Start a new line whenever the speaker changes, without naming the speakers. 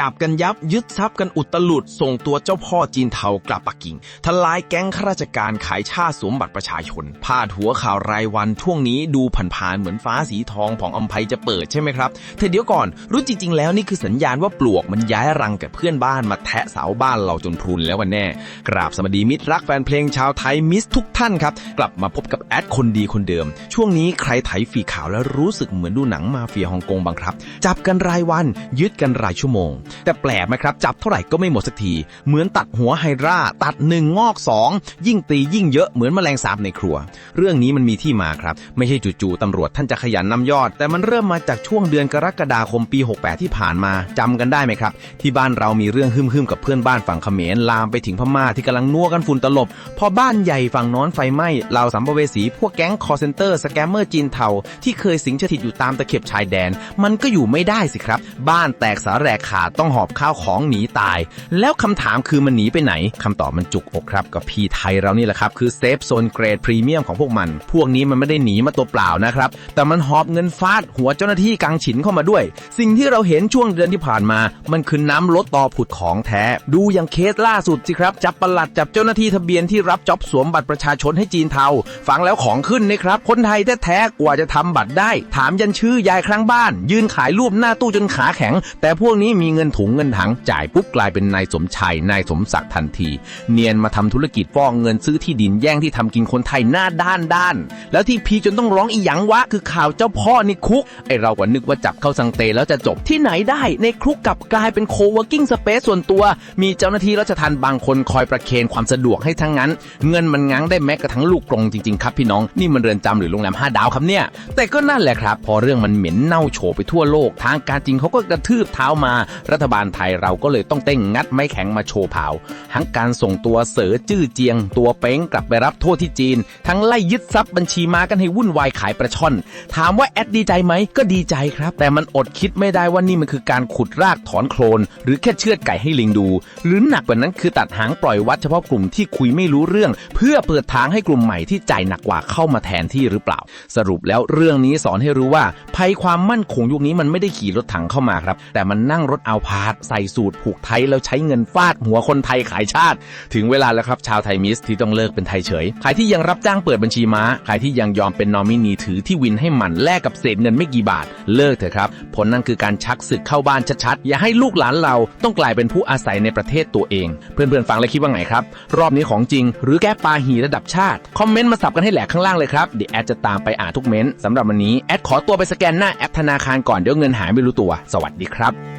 จับกันยับยึดทรัพย์กันอุตลุดส่งตัวเจ้าพ่อจีนเทากลับปักกิ่งทลายแก๊งข้าราชการขายชาติสวมบัตรประชาชนพาดหัวข่าวรายวันช่วงนี้ดูผ่านๆเหมือนฟ้าสีทองผ่องอำไพจะเปิดใช่ไหมครับแต่เดี๋ยวก่อนรู้จริง ๆ แล้วนี่คือสัญญาณว่าปลวกมันย้ายรังกับเพื่อนบ้านมาแทะเสาบ้านเราจนพรุนแล้ววันแน่ กราบสวัสดีมิตรรักแฟนเพลงชาวไทยมิสทุกท่านครับกลับมาพบกับแอดคนดีคนเดิม ช่วงนี้ใครไถฟีข่าวแล้วรู้สึกเหมือนดูหนังมาเฟียฮ่องกงบังครับ จับกันรายวันยึดกันรายชั่วโมงแต่แปลกไหมครับ จับเท่าไหร่ก็ไม่หมดสักที เหมือนตัดหัวไฮรา ตัดหนึ่งงอกสองยิ่งตียิ่งเยอะเหมือนแมลงสาบในครัว เรื่องนี้มันมีที่มาครับ ไม่ใช่จู่ๆตำรวจท่านจะขยันนำยอด แต่มันเริ่มมาจากช่วงเดือนกรกฎาคมปี 68 ที่ผ่านมาจำกันได้ไหมครับ ที่บ้านเรามีเรื่องหึ่มๆกับเพื่อนบ้านฝั่งเขมรลามไปถึงพม่าที่กำลังนัวกันฝุ่นตลบ พอบ้านใหญ่ฝั่งน้อนไฟไหม้เหล่าสัมภเวสีพวกแก๊งคอเซนเตอร์สแกมเมอร์จีนเทาที่เคยสิงสถิตอยู่ตามตะเข็บชายแดน มันก็อยู่ไม่ได้สิครับ บ้านแตกสาแหรกขาดต้องหอบข้าวของหนีตาย แล้วคำถามคือมันหนีไปไหนคำตอบมันจุกอกครับกับพี่ไทยเรานี่แหละครับ คือเซฟโซนเกรดพรีเมียมของพวกมัน พวกนี้มันไม่ได้หนีมาตัวเปล่านะครับ แต่มันหอบเงินฟาดหัวเจ้าหน้าที่กังฉินเข้ามาด้วย สิ่งที่เราเห็นช่วงเดือนที่ผ่านมา มันคือน้ำลดต่อผุดของแท้ ดูอย่างเคสล่าสุดสิครับจับประหลัดจับเจ้าหน้าที่ทะเบียนที่รับจ็อบสวมบัตรประชาชนให้จีนเทาฟังแล้วของขึ้นนะครับคนไทยแท้ๆกว่าจะทำบัตรได้ ถามยันชื่อยายครั้งบ้าน ยืนขายรูปหน้าตู้จนขาแข็ง แต่พวกนี้มีเงินินถุงเงินถังจ่ายปุ๊บกลายเป็นนายสมชัยนายสมศักดิ์ทันที เนียนมาทำธุรกิจฟอกเงินซื้อที่ดินแย่งที่ทำกินคนไทยหน้าด้านด้าน แล้วที่พีจนต้องร้องอีหยังวะคือข่าวเจ้าพ่อในคุก ไอเราก็นึกว่าจับเข้าสังเตแล้วจะจบที่ไหนได้ในคุกกลับกลายเป็นโคเวอร์กิ้งสเปซส่วนตัว มีเจ้าหน้าที่ราชทัณฑ์บางคนคอยประเคนความสะดวกให้ทั้งนั้น เงินมันง้างได้แม้กระทั่งลูกกรงจริงๆครับพี่น้องนี่มันเรือนจำหรือโรงแรมห้าดาวครับเนี่ยแต่ก็นั่นแหละครับ พอเรื่องมันเหม็นเน่าโฉไปทั่วโลก ทางการจริงเขาก็กระทืบเท้ามารัฐบาลไทยเราก็เลยต้องเต้งงัดไม้แข็งมาโชว์เผาทั้งการส่งตัวเสือจื้อเจียง ตัวเป้งกลับไปรับโทษที่จีน ทั้งไล่ยึดทรัพย์บัญชีมากันให้วุ่นวายขายประช่อน ถามว่าแอดดีใจไหมก็ดีใจครับ แต่มันอดคิดไม่ได้ว่านี่มันคือการขุดรากถอนโคลน หรือแค่เชือดไก่ให้ลิงดู หรือหนักกว่านั้นคือตัดหางปล่อยวัดเฉพาะกลุ่มที่คุยไม่รู้เรื่อง เพื่อเปิดทางให้กลุ่มใหม่ที่ใจหนักกว่าเข้ามาแทนที่หรือเปล่า สรุปแล้วเรื่องนี้สอนให้รู้ว่า ภัยความมั่นคงยุคนี้มันไม่ได้ขี่รถถังเข้ามาครับ แต่มันนั่งรถเอาพาดใส่สูตรผูกไทยแล้วใช้เงินฟาดหัวคนไทยขายชาติ ถึงเวลาแล้วครับชาวไทยมิสที่ต้องเลิกเป็นไทยเฉย ใครที่ยังรับจ้างเปิดบัญชีม้า ใครที่ยังยอมเป็นนอมินีถือที่วินให้มันแลกกับเศษเงินไม่กี่บาท เลิกเถอะครับ ผลนั่นคือการชักศึกเข้าบ้านชัดๆ อย่าให้ลูกหลานเราต้องกลายเป็นผู้อาศัยในประเทศตัวเอง เพื่อนๆฟังแล้วคิดว่าไงครับ รอบนี้ของจริง หรือแก้ปาหีระดับชาติ คอมเมนต์มาสับกันให้แหลกข้างล่างเลยครับ เดี๋ยวแอดจะตามไปอ่านทุกเม้นต์สำหรับวันนี้แอดขอตัวไปสแกนหน้าแอปธนาคารก่อนเดี๋ยวเงินหายไม่รู้ตัว สวัสดีครับ